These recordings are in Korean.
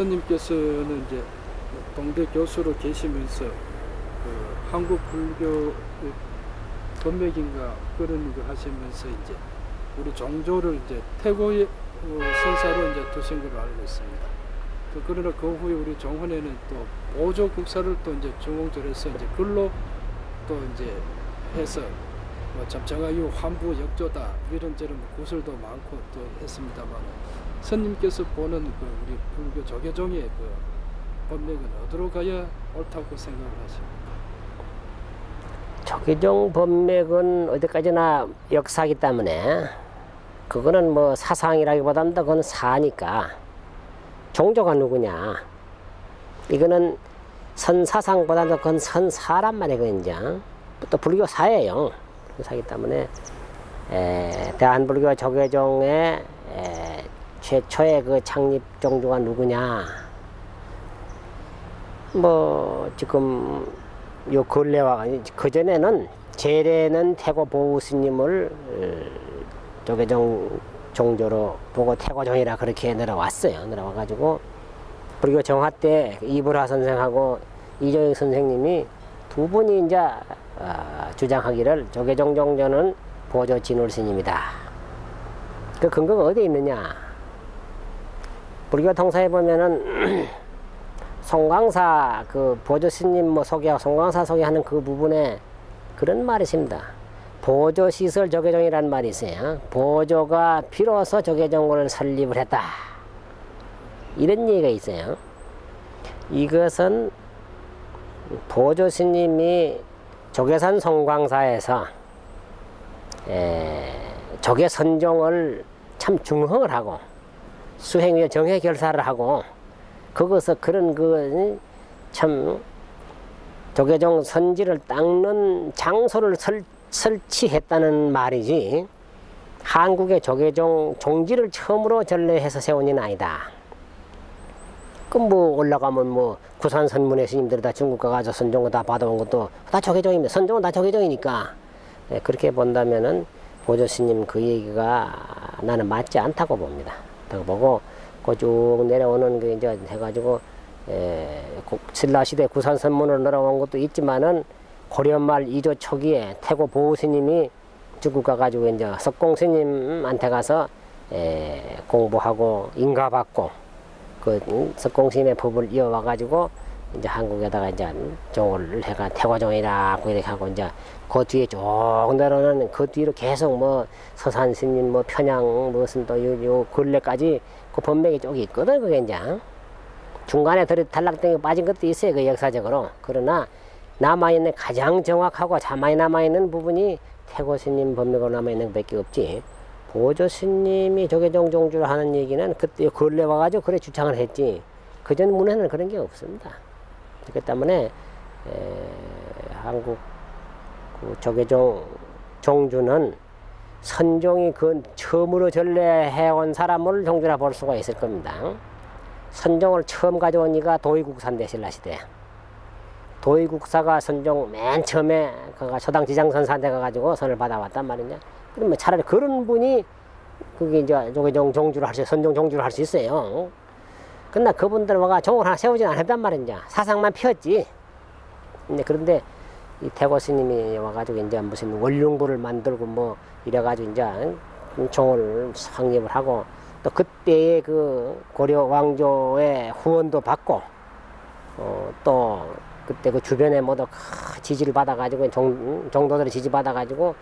스님께서는 이제 동대 교수로 계시면서 그 한국 불교 법맥인가 그런 거 하시면서 이제 우리 종조를 이제 태고의 어, 선사로 이제 두신 걸로 알고 있습니다. 또 그러나 그 후에 우리 정원에는 또 보조 국사를 또 이제 중공절에서 이제 글로 또 이제 해서 뭐 점정하유 환부 역조다 이런저런 구설도 많고 또 했습니다만 스님께서 보는 그 우리 불교 조계종의 그 법맥은 어디로 가야 옳다고 생각을 하십니까? 조계종 법맥은 어디까지나 역사이기 때문에 그거는 뭐 사상이라기보다는 더 그건 사니까 종조가 누구냐? 이거는 선 사상보다도 그건 선 사람 말이에요 그건 이제. 또 불교 사예요. 사기 때문에 에, 대한불교 조계종의 에, 최초의 그 창립 종조가 누구냐 뭐 지금 요 근래와 그 전에는 제례는 태고 보우 스님을 어, 조계종 종조로 보고 태고종이라 그렇게 내려왔어요. 내려와가지고 불교 정화 때 이불하 선생하고 이종익 선생님이 두 분이 이제 어, 주장하기를 조계종 종조는 보조 진울 스님이다. 그 근거가 어디에 있느냐? 불교 통사에 보면은 송광사 그 보조 스님 뭐 소개하고 송광사 소개하는 그 부분에 그런 말이 있습니다. 보조 시설 조계종이라는 말이 있어요. 보조가 필요해서 조계종을 설립을 했다. 이런 얘기가 있어요. 이것은 보조 스님이 조계산 송광사에서 에, 조계 선종을 참 중흥을 하고 수행위에 정회 결사를 하고 거기서 그런 그 참 조계종 선지를 닦는 장소를 설, 설치했다는 말이지 한국의 조계종 종지를 처음으로 전래해서 세운 이는 아니다. 그럼 뭐 올라가면 뭐 구산 선문의 스님들이 다 중국 가가지고 선종을 다 받아온 것도 다 조계종입니다. 선종은 다 조계종이니까 네, 그렇게 본다면은 보조 스님 그 얘기가 나는 맞지 않다고 봅니다. 그거 보고 그쭉 내려오는 게 이제 해가지고 에, 고- 신라 시대 구산 선문으로 내려온 것도 있지만은 고려말 이조 초기에 태고 보우 스님이 중국 가가지고 이제 석공 스님한테 가서 에, 공부하고 인가받고 그 음, 석공 스님의 법을 이어와가지고 이제 한국에다가 이제 종을 해가 태고종이라고 이렇게 하고 이제 그 뒤에 쭉 내려오는 그 뒤로 계속 뭐 서산 스님 뭐 편양 무슨 또요 요 근래까지 그 법맥이 쭉 있거든 그게 이제. 중간에 들이 탈락된 빠진 것도 있어요 그 역사적으로. 그러나 남아있는 가장 정확하고 자만히 남아있는 부분이 태고 스님 법맥으로 남아있는 것밖에 없지. 보조 스님이 조계종 종주를 하는 얘기는 그때 근래 와가지고 그래 주창을 했지. 그전 문에는 그런 게 없습니다 그렇기 때문에 에, 한국 그 조계종 종주는 선종이 그 처음으로 전래해온 사람을 종주라 볼 수가 있을 겁니다. 선종을 처음 가져온 이가 도의국사인데 신라시대. 도의국사가 선종 맨 처음에 그가 초당 지장선사한테 가가지고 선을 받아왔단 말이냐. 그러면 차라리 그런 분이 그게 이제 조계종 종주를 할 수, 선종 종주를 할 수 있어요. 근데 그분들 와가 종을 하나 세우진 않았단 말이냐. 사상만 피웠지. 근데 그런데 이 태고 스님이 와가지고 이제 무슨 원룡부를 만들고 뭐 이래가지고 이제 종을 창립을 하고 또 그때의 그 고려 왕조의 후원도 받고 어, 또 그때 그 주변에 모두 큰 지지를 받아가지고 종, 종도들의 지지 받아가지고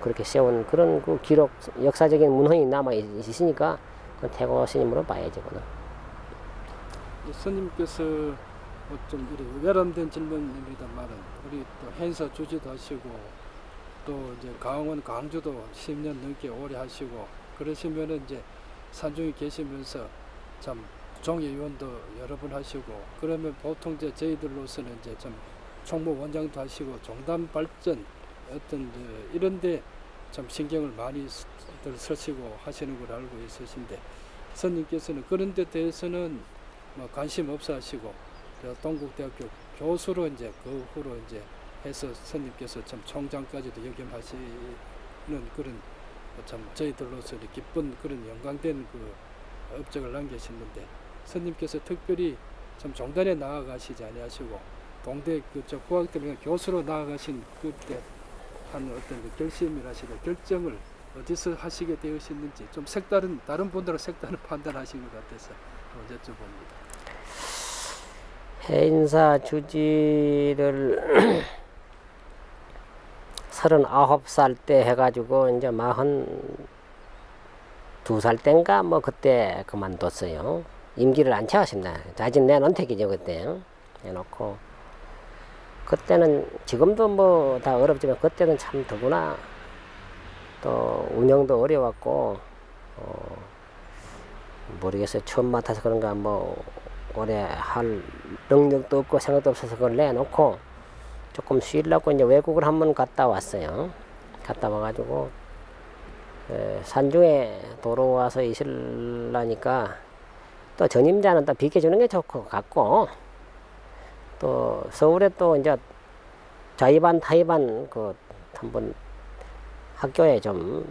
그렇게 세운 그런 그 기록 역사적인 문헌이 남아 있- 있으니까 그 태고 스님으로 봐야지 그는. 이 스님께서 뭐좀 이렇게 외람된 질문입니다만은 우리 또 행사 주지도 하시고 또 이제 강원 강주도 10년 넘게 오래 하시고 그러시면은 이제 산중에 계시면서 참 종의위원도 여러 번 하시고 그러면 보통 이제 저희들로서는 이제 좀 총무 원장도 하시고 종단 발전 어떤 이런데 참 신경을 많이 쓰- 들 쓰시고 하시는 걸 알고 있으신데 스님께서는 그런 데 대해서는 뭐 관심 없어 하시고 저 동국대학교 교수로 이제 그 후로 이제 해서 스님께서 참 총장까지도 역임하시는 그런 참 저희들로서 기쁜 그런 영광된 그 업적을 남기셨는데 스님께서 특별히 좀 종단에 나아가시지 아니하시고 동대 그저 국악대명 교수로 나아가신 그때 한 어떤 그 결심이라시나 결정을 어디서 하시게 되으셨는지 좀 색다른 다른 분들은 색다른 판단하신 것 같아서 한번 여쭤봅니다. 해인사 주지를 39살 때 해가지고 이제 마흔 두살 땐가 뭐 그때 그만뒀어요. 임기를 안 채웠습니다. 자진 내놓택이죠 그때 내놓고 그때는 지금도 뭐 다 어렵지만 그때는 참 더구나 또 운영도 어려웠고 어 모르겠어요 처음 맡아서 그런가 뭐 오래 할 능력도 없고 생각도 없어서 그걸 내놓고 조금 쉬려고 이제 외국을 한번 갔다 왔어요. 갔다 와가지고 에, 산중에 도로 와서 있으려니까 또 전임자는 또 비켜주는 게 좋고 같고 또 서울에 또 이제 자의반 타의반 그 한번 학교에 좀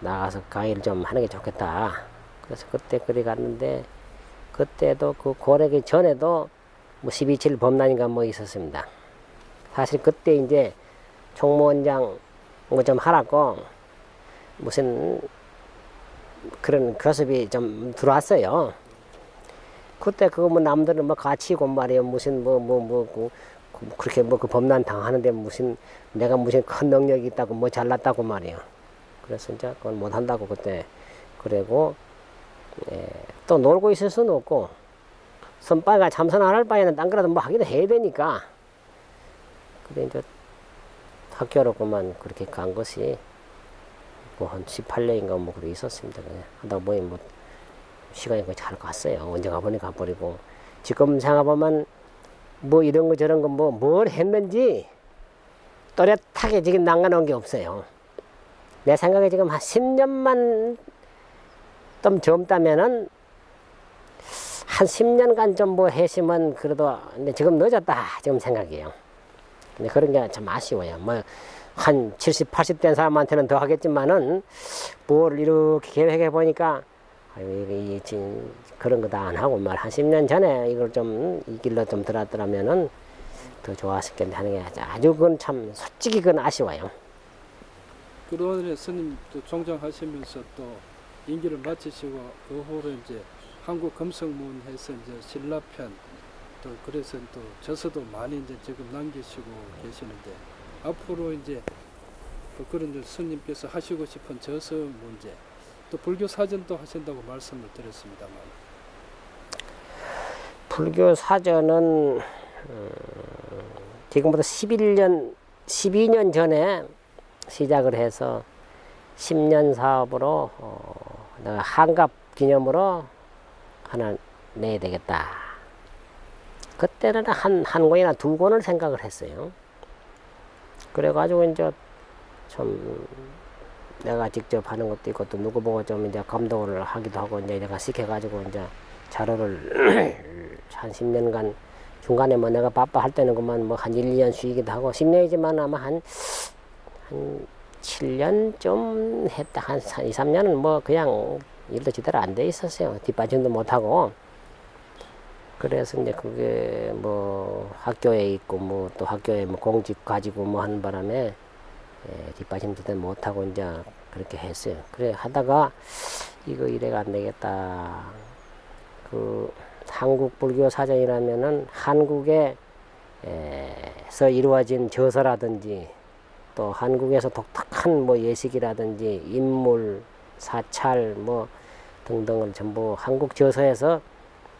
나가서 강의를 좀 하는 게 좋겠다. 그래서 그때 그리 갔는데 그때도 그 고래기 전에도 뭐 12.7 범란인가 뭐 있었습니다. 사실 그때 이제 총무원장 뭐 좀 하라고 무슨 그런 교섭이 좀 들어왔어요. 그때 그거 뭐 남들은 뭐 같이 고 말이에요. 무슨 뭐 뭐뭐 그렇게 뭐 그 범란 당하는데 무슨 내가 무슨 큰 능력이 있다고 뭐 잘났다고 말이에요. 그래서 이제 그건 못 한다고 그때 그러고 예, 또 놀고 있을 수는 없고 선빠가 안할 바에는 딴 거라도 뭐 하기도 해야 되니까 근데 이제 학교로 그만 그렇게 간 것이 뭐 한 18년인가 뭐 그렇게 있었습니다. 그냥 하다 보니 뭐 시간이 거의 잘 갔어요. 언제 가보니 가버리고 지금 생각하면 뭐 이런 거 저런 거 뭐 뭘 했는지 또렷하게 지금 남겨놓은 게 없어요. 내 생각에 지금 한 10년만 좀 젊다면은 한 10년간 좀뭐 했으면 그래도 근데 지금 늦었다 지금 생각이에요. 근데 그런 게 참 아쉬워요. 뭐 한 70, 80 된 사람한테는 더 하겠지만은 뭘 이렇게 계획해 보니까 이 진- 그런 거 다 안 하고 말 한 10년 전에 이걸 좀 이 길로 좀 들었더라면은 더 좋았을 텐데 하는 게 아주 그건 참 솔직히 그건 아쉬워요. 그동안에 스님 또 종장하시면서 또 임기를 마치시고 그 후로 이제 한국 금성문 해서 이제 신라편 또 그래서 또 저서도 많이 이제 지금 남기시고 계시는데 앞으로 이제 또 그런 이제 스님께서 하시고 싶은 저서 문제 또 불교 사전도 하신다고 말씀을 드렸습니다만. 불교 사전은 음, 지금부터 11년, 12년 전에 시작을 해서 10년 사업으로 어, 내가 한갑 기념으로 하나 내야 되겠다. 그때는 한, 한 권이나 두 권을 생각을 했어요. 그래가지고 이제 좀 내가 직접 하는 것도 있고 또 누구 보고 좀 이제 감독을 하기도 하고 이제 내가 시켜가지고 이제 자료를 한 10년간 중간에 뭐 내가 바빠 할 때는 그만 뭐 한 1, 2년 쉬기도 하고 10년이지만 아마 한, 한 7년 좀 했다. 한 2, 3년은 뭐 그냥 일도 제대로 안 돼 있었어요. 뒷받침도 못하고. 그래서 이제 그게 뭐 학교에 있고 뭐 또 학교에 뭐 공직 가지고 뭐 하는 바람에 예, 뒷받침 제대로 못하고 이제 그렇게 했어요. 그래 하다가 이거 이래가 안 되겠다. 그 한국 불교 사전이라면은 한국에 에서 이루어진 저서라든지 또 한국에서 독특한 뭐 예식이라든지 인물 사찰 뭐 등등을 전부 한국 저서에서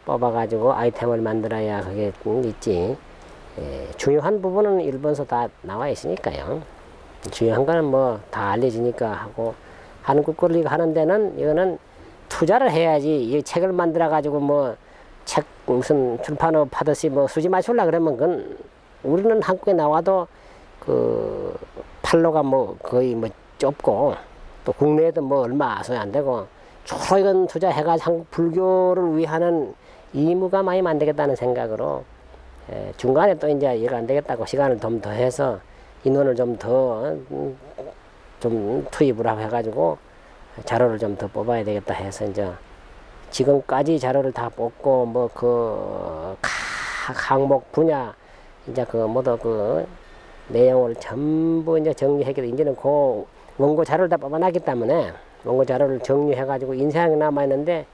뽑아가지고 아이템을 만들어야 그게 있지. 에, 중요한 부분은 일본서 다 나와 있으니까요. 중요한 거는 뭐 다 알려지니까 하고 한국 권리가 하는 데는 이거는 투자를 해야지 이 책을 만들어 가지고 뭐 책 무슨 출판업 하듯이 뭐 수지 맞출라 그러면 그건 우리는 한국에 나와도 그 판로가 뭐 거의 뭐 좁고 또 국내에도 뭐 얼마 소요 안 되고 주로 이건 투자해가지고 한국 불교를 위하는 의무가 많이 안 되겠다는 생각으로 에, 중간에 또 이제 이거 안 되겠다고 시간을 좀 더 해서 인원을 좀더좀 투입을 하고 해가지고 자료를 좀 더 뽑아야 되겠다 해서 이제 지금까지 자료를 다 뽑고 뭐 그 항목 분야 이제 그 모두 그 내용을 전부 이제 돼 이제는 그 원고 자료를 다 뽑아놨기 때문에 원고 자료를 정리해가지고 인쇄하게 남아 있는데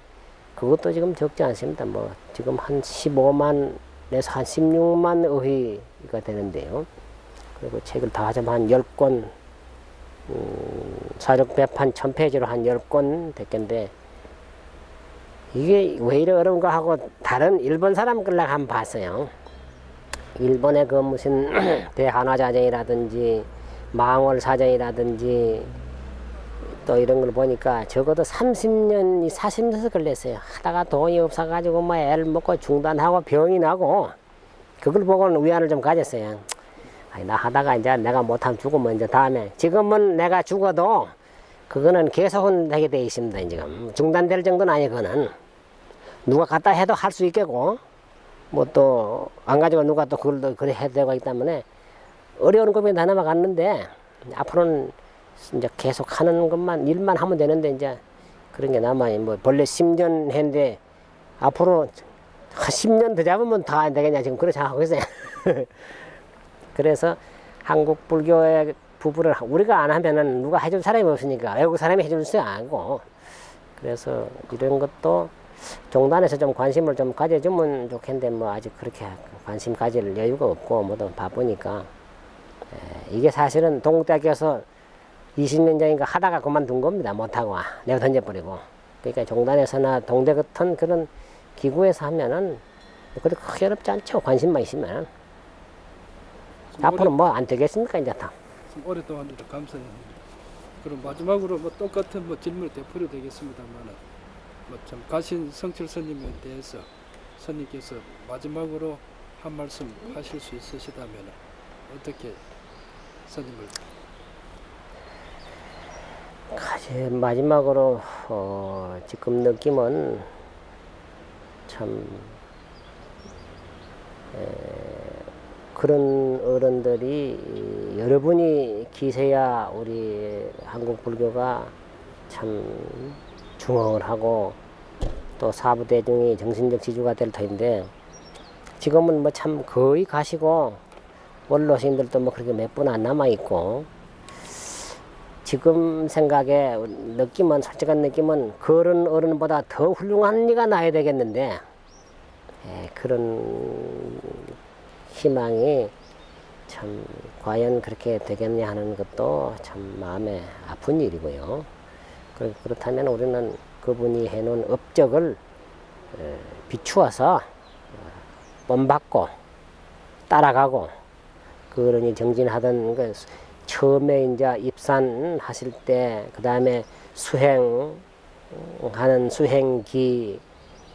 그것도 지금 적지 않습니다. 뭐 지금 한 15만에서 한 16만 의의가 되는데요. 그리고 책을 다 하자면 한 10권 음, 사적 배판 1000페이지로 한 10권 됐겠는데 이게 왜 이래 어려운가 하고 다른 일본 사람 걸로 한번 봤어요. 일본의 그 무슨 대한화자전이라든지 망월 사전이라든지 또 이런 걸 보니까 적어도 30년이 40년에서 걸렸어요. 하다가 돈이 없어가지고 뭐 애를 먹고 중단하고 병이 나고 그걸 보고는 위안을 좀 가졌어요. 아니, 나 하다가 이제 내가 못하면 죽으면 이제 다음에 지금은 내가 죽어도 그거는 계속은 되게 돼 있습니다. 지금 중단될 정도는 아니 그거는 누가 갖다 해도 할 수 있겠고 뭐 또 안 가지고 누가 또 그걸 또 그래 해도 되고 하기 때문에 어려운 고민이 다 남아갔는데 앞으로는 이제 계속 하는 것만 일만 하면 되는데 이제 그런 게 남아요. 뭐 본래 10년 했는데 앞으로 한 10년 더 잡으면 다 안 되겠냐 지금 그렇게 생각하고 있어요. 그래서 한국 불교의 부부를 우리가 안 하면은 누가 해줄 사람이 없으니까 외국 사람이 해줄 수 않고 그래서 이런 것도 종단에서 좀 관심을 좀 가져주면 좋겠는데 뭐 아직 그렇게 관심 가질 여유가 없고 뭐도 바쁘니까. 에, 이게 사실은 동국대학교에서 20년 전인가 하다가 그만둔 겁니다 못하고. 내가 던져버리고. 그러니까 종단에서나 동대 같은 그런 기구에서 하면은 그렇게 크게 어렵지 않죠 관심만 있으면 앞으로 뭐 안 되겠습니까 이제 다? 좀 오랫동안 감사합니다. 그럼 마지막으로 뭐 똑같은 뭐 질문을 되풀이 되겠습니다만은 뭐참 가신 성철 스님에 대해서 스님께서 마지막으로 한 말씀 하실 수 있으시다면 어떻게 스님을 가장 마지막으로 어, 지금 느낌은 참 에, 그런 어른들이 이, 여러분이 기세야 우리 한국 불교가 참 중흥을 하고 또 사부 대중이 정신적 지주가 될 터인데 지금은 뭐 참 거의 가시고 원로신들도 뭐 그렇게 몇 분 안 남아 있고 지금 생각에 느낌은 솔직한 느낌은 그런 어른보다 더 훌륭한 이가 나야 되겠는데 에, 그런 희망이 참 과연 그렇게 되겠냐 하는 것도 참 마음에 아픈 일이고요. 그- 그렇다면 우리는 그분이 해놓은 업적을 에, 비추어서 어, 본받고 따라가고 그 어른이 정진하던 그 처음에 이제 입산하실 때, 그 다음에 수행하는 수행기,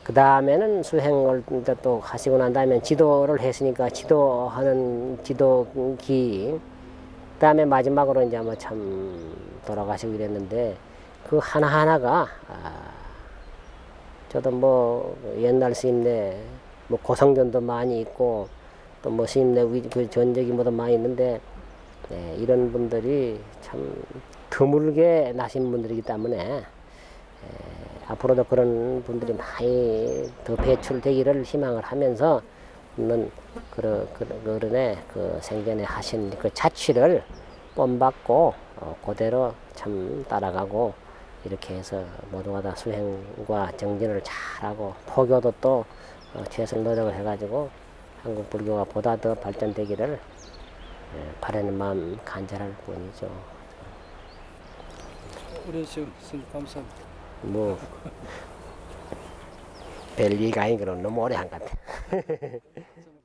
그 다음에는 수행을 또 하시고 난 다음에 지도를 했으니까 지도하는 지도기, 그 다음에 마지막으로 이제 뭐 참 돌아가시고 이랬는데, 그 하나하나가, 아, 저도 뭐 옛날 스님네 뭐 고성전도 많이 있고, 또 뭐 스님네 위- 그 전적이 뭐도 많이 있는데, 네, 이런 분들이 참 드물게 나신 분들이기 때문에 에, 앞으로도 그런 분들이 많이 더 배출되기를 희망을 하면서 는 그, 그, 그 어른의 그 생전에 하신 그 자취를 본받고 어, 그대로 참 따라가고 이렇게 해서 모두가 다 수행과 정진을 잘하고 포교도 또 어, 최선 노력을 해가지고 한국 불교가 보다 더 발전되기를 예, 바라는 마음 간절할 뿐이죠. 시간 스님 감사합니다. 뭐 별리가 아닌 그런 너무 오래 한 것 같아.